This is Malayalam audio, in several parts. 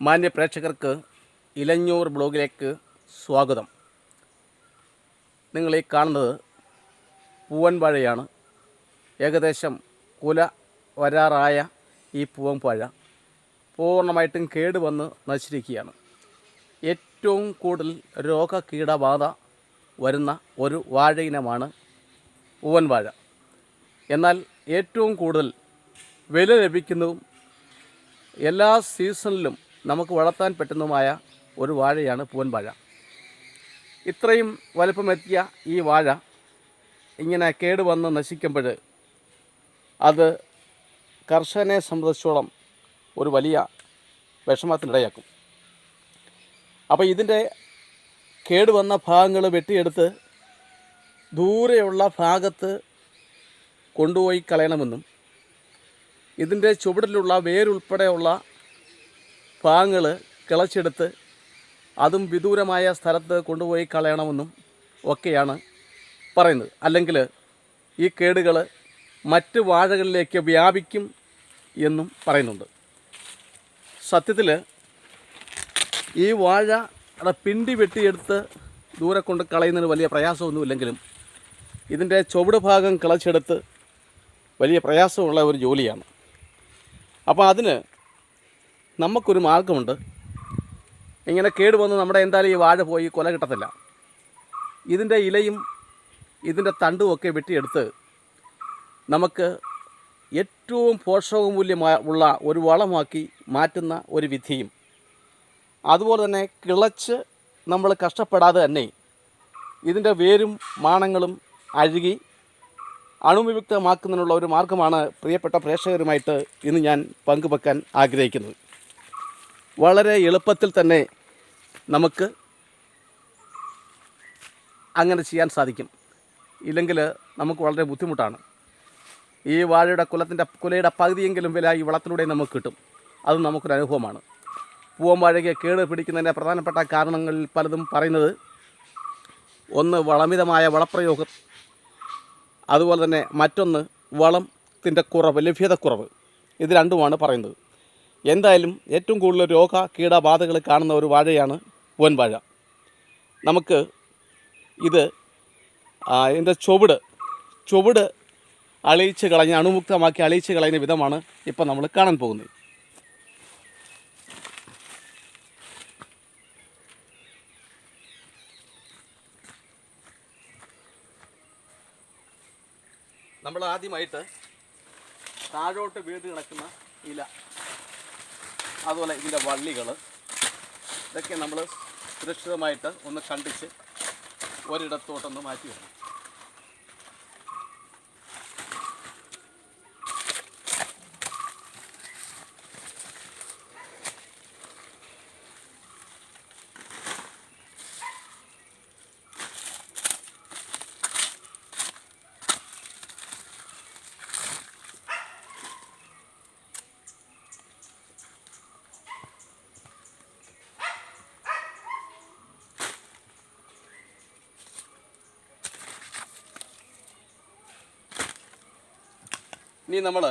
മാന്യ പ്രേക്ഷകർക്ക് ഇലഞ്ഞൂർ ബ്ലോഗിലേക്ക് സ്വാഗതം. നിങ്ങൾ ഈ കാണുന്നത് പൂവൻ വാഴയാണ് ഏകദേശം കുല വരാറായ ഈ പൂവൻ വാഴ പൂർണമായിട്ടും കേടുവന്ന് നശിച്ചിരിക്കുകയാണ്. ഏറ്റവും കൂടുതൽ രോഗകീടബാധ വരുന്ന ഒരു വാഴ ഇനമാണ് പൂവൻ വാഴ എന്നാൽ ഏറ്റവും കൂടുതൽ വില ലഭിക്കുന്നതും എല്ലാ സീസണിലും നമുക്ക് വളർത്താൻ പറ്റുന്നതുമായ ഒരു വാഴയാണ് പൂവൻ വാഴ ഇത്രയും വലുപ്പമെത്തിയ ഈ വാഴ ഇങ്ങനെ കേടുവന്ന് നശിക്കുമ്പോൾ അത് കർഷകനെ സംബന്ധിച്ചോളം ഒരു വലിയ വിഷമത്തിനിടയാക്കും. അപ്പോൾ ഇതിന്റെ കേടുവന്ന ഭാഗങ്ങൾ വെട്ടിയെടുത്ത് ദൂരെയുള്ള ഭാഗത്ത് കൊണ്ടുപോയി കളയണമെന്നും ഇതിന്റെ ചുവടിലുള്ള വേരുൾപ്പെടെയുള്ള ഭാഗങ്ങൾ കിളച്ചെടുത്ത് അതും വിദൂരമായ സ്ഥലത്ത് കൊണ്ടുപോയി കളയണമെന്നും ഒക്കെയാണ് പറയുന്നത്. അല്ലെങ്കിൽ ഈ കേടുകൾ മറ്റ് വാഴകളിലേക്ക് വ്യാപിക്കും എന്നും പറയുന്നുണ്ട്. സത്യത്തിൽ ഈ വാഴ പിണ്ടി വെട്ടിയെടുത്ത് ദൂരെ കൊണ്ട് കളയുന്നതിന് വലിയ പ്രയാസമൊന്നുമില്ലെങ്കിലും ഇതിന്റെ ചുവട് ഭാഗം കിളച്ചെടുത്ത് വലിയ പ്രയാസമുള്ള ഒരു ജോലിയാണ്. അപ്പോൾ അതിന് നമുക്കൊരു മാർഗമുണ്ട്. ഇങ്ങനെ കേടുവന്ന് നമ്മുടെ എന്തായാലും ഈ വാഴ പോയി കൊല കിട്ടത്തില്ല. ഇതിന്റെ ഇലയും ഇതിന്റെ തണ്ടും ഒക്കെ വെട്ടിയെടുത്ത് നമുക്ക് ഏറ്റവും പോഷകമൂല്യമായ ഉള്ള ഒരു വളമാക്കി മാറ്റുന്ന ഒരു വിധിയും. അതുപോലെ തന്നെ കിളച്ച് നമ്മൾ കഷ്ടപ്പെടാതെ തന്നെ ഇതിന്റെ വേരും മാണങ്ങളും അഴുകി അണുവിമുക്തമാക്കുന്നതിനുള്ള ഒരു മാർഗമാണ് പ്രിയപ്പെട്ട പ്രേക്ഷകരുമായിട്ട് ഇന്ന് ഞാൻ പങ്കുവെക്കാൻ ആഗ്രഹിക്കുന്നത്. വളരെ എളുപ്പത്തിൽ തന്നെ നമുക്ക് അങ്ങനെ ചെയ്യാൻ സാധിക്കും. ഇല്ലെങ്കിൽ നമുക്ക് വളരെ ബുദ്ധിമുട്ടാണ്. ഈ വാഴയുടെ കുലത്തിന്റെ കുലയുടെ പകുതിയെങ്കിലും വില ഈ വളത്തിലൂടെ നമുക്ക് കിട്ടും. അത് നമുക്കൊരു അനുഭവമാണ്. പൂവൻ വാഴയ്ക്ക് കേട് പിടിക്കുന്നതിന്റെ പ്രധാനപ്പെട്ട കാരണങ്ങളിൽ പലതും പറയുന്നത് ഒന്ന് വളമിതമായ വളപ്രയോഗം അതുപോലെ തന്നെ മറ്റൊന്ന് വളത്തിന്റെ കുറവ് ലഭ്യതക്കുറവ് ഇത് രണ്ടുമാണ് പറയുന്നത്. എന്തായാലും ഏറ്റവും കൂടുതൽ രോഗ കീടബാധകൾ കാണുന്ന ഒരു വാഴയാണ് പൂവൻ വാഴ നമുക്ക് ഇത് എന്റെ ചുവട് ചുവട് അളിയിച്ച് കളഞ്ഞ് അണുമുക്തമാക്കി അളിയിച്ച് കളയുന്ന വിധമാണ് ഇപ്പം നമ്മൾ കാണാൻ പോകുന്നത്. നമ്മൾ ആദ്യമായിട്ട് താഴോട്ട് വീട് കിടക്കുന്ന ഇല. അതുപോലെ ഇതിന്റെ വള്ളികൾ ഇതൊക്കെ നമ്മൾ സുരക്ഷിതമായിട്ട് ഒന്ന് കണ്ടിച്ച് ഒരിടത്തോട്ടൊന്ന് മാറ്റി വെക്കണം. ഇനി നമ്മൾ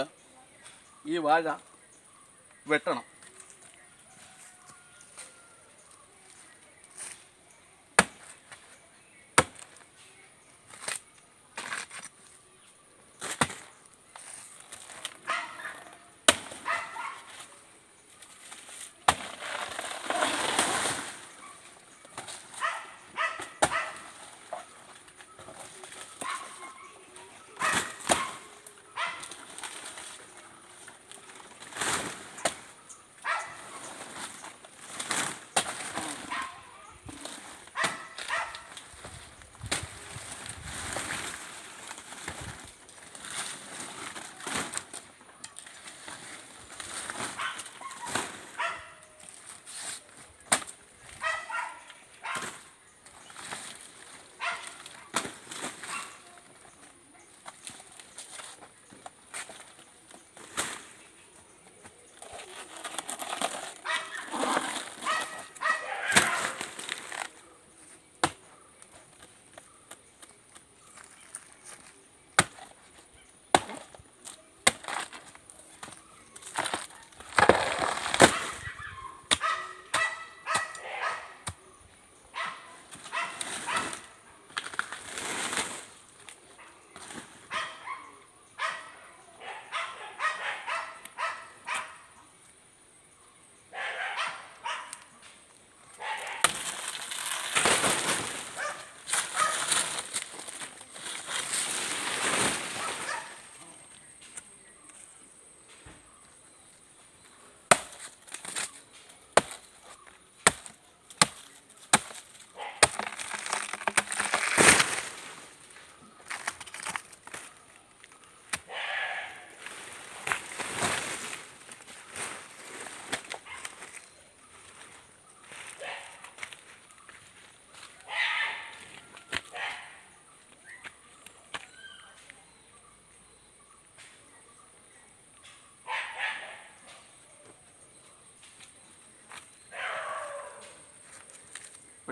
ഈ വാഴ വെട്ടണം.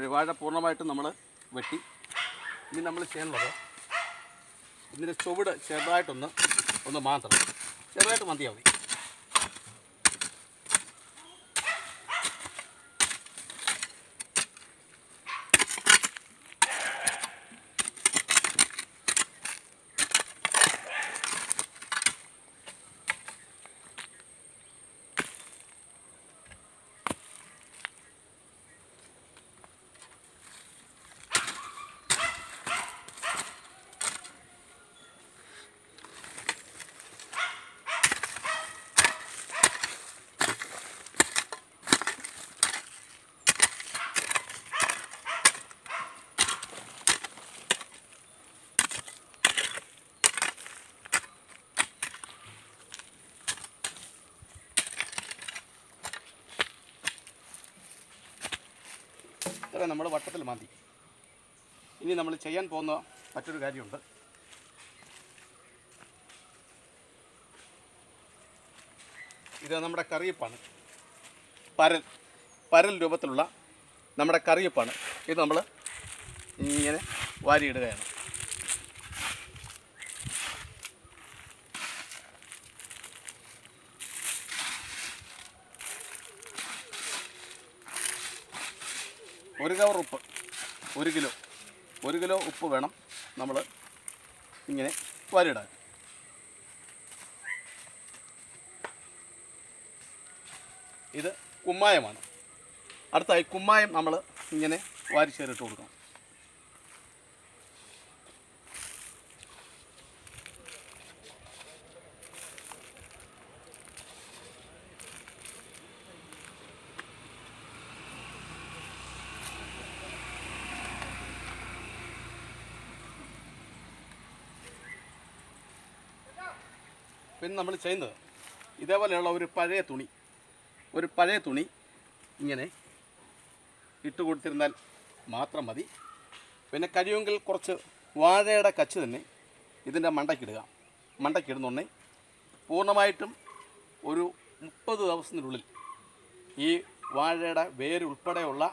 അപ്പോൾ വാഴ പൂർണമായിട്ടും നമ്മൾ വെട്ടി. ഇനി നമ്മൾ ചെയ്യാനുള്ളത് ഇതിന്റെ ചുവട് ചെറുതായിട്ടൊന്ന് ഒന്ന് മാത്രം ചെറുതായിട്ട് മതിയാൽ മതി ഇത്ര നമ്മൾ വട്ടത്തിൽ മാന്തി. ഇനി നമ്മൾ ചെയ്യാൻ പോകുന്ന മറ്റൊരു കാര്യമുണ്ട്. ഇത് നമ്മുടെ കറിയപ്പാണ്. പരൽ പരൽ രൂപത്തിലുള്ള നമ്മുടെ കറിയപ്പാണ്. ഇത് നമ്മൾ ഇങ്ങനെ വാരിയിടുകയാണ്. ഒരു കവർ ഉപ്പ് ഒരു കിലോ ഒരു കിലോ ഉപ്പ് വേണം നമ്മൾ ഇങ്ങനെ വരിടാൻ ഇത് കുമ്മായമാണ്. അടുത്തായി കുമ്മായം നമ്മൾ ഇങ്ങനെ വാരിച്ചേറിട്ട് കൊടുക്കണം. പിന്നെ നമ്മൾ ചെയ്യുന്നത് ഇതേപോലെയുള്ള ഒരു പഴയ തുണി ഒരു പഴയ തുണി ഇങ്ങനെ ഇട്ട് കൊടുത്തിരുന്നാൽ മാത്രം മതി. പിന്നെ കഴിയുമെങ്കിൽ കുറച്ച് വാഴയുടെ കച്ച് തന്നെ ഇതിന്റെ മണ്ടയ്ക്കിടുക. മണ്ടയ്ക്കിടുന്നുണ്ടേ പൂർണമായിട്ടും ഒരു മുപ്പത് ദിവസത്തിനുള്ളിൽ ഈ വാഴയുടെ വേരുൾപ്പെടെയുള്ള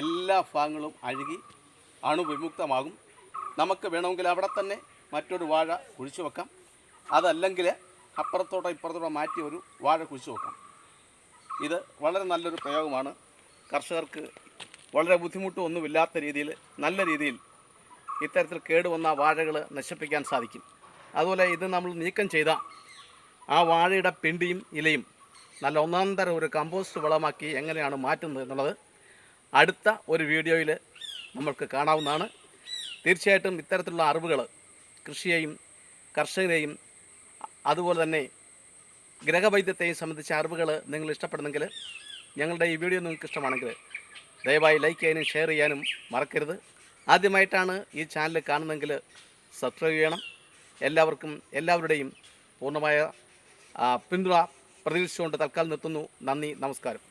എല്ലാ ഭാഗങ്ങളും അഴുകി അണുവിമുക്തമാകും. നമുക്ക് വേണമെങ്കിൽ അവിടെ തന്നെ മറ്റൊരു വാഴ കുഴിച്ചു വെക്കാം. അതല്ലെങ്കിൽ അപ്പുറത്തോട്ടോ ഇപ്പുറത്തോട്ടോ മാറ്റി ഒരു വാഴ കുഴിച്ചു വെക്കാം ഇത് വളരെ നല്ലൊരു പ്രയോഗമാണ്. കർഷകർക്ക് വളരെ ബുദ്ധിമുട്ടും ഒന്നുമില്ലാത്ത രീതിയിൽ നല്ല രീതിയിൽ ഇത്തരത്തിൽ കേടുവന്ന വാഴകൾ നശിപ്പിക്കാൻ സാധിക്കും. അതുപോലെ ഇത് നമ്മൾ നീക്കം ചെയ്ത ആ വാഴയുടെ പിണ്ടിയും ഇലയും നല്ല ഒന്നാം ഒരു കമ്പോസ്റ്റ് വളമാക്കി എങ്ങനെയാണ് മാറ്റുന്നത് എന്നുള്ളത് അടുത്ത ഒരു വീഡിയോയിൽ നമ്മൾക്ക് കാണാവുന്നതാണ്. തീർച്ചയായിട്ടും ഇത്തരത്തിലുള്ള അറിവുകൾ കൃഷിയെയും കർഷകരെയും അതുപോലെ തന്നെ ഗ്രഹവൈദ്യത്തെയും സംബന്ധിച്ച അറിവുകൾ നിങ്ങൾ ഇഷ്ടപ്പെടുന്നെങ്കിൽ ഞങ്ങളുടെ ഈ വീഡിയോ നിങ്ങൾക്ക് ഇഷ്ടമാണെങ്കിൽ ദയവായി ലൈക്ക് ചെയ്യാനും ഷെയർ ചെയ്യാനും മറക്കരുത്. ആദ്യമായിട്ടാണ് ഈ ചാനൽ കാണുന്നതെങ്കിൽ സബ്സ്ക്രൈബ് ചെയ്യണം. എല്ലാവർക്കും എല്ലാവരുടെയും പൂർണമായ പിന്തുണ പ്രതീക്ഷിച്ചുകൊണ്ട് തൽക്കാലം നിർത്തുന്നു. നന്ദി നമസ്കാരം.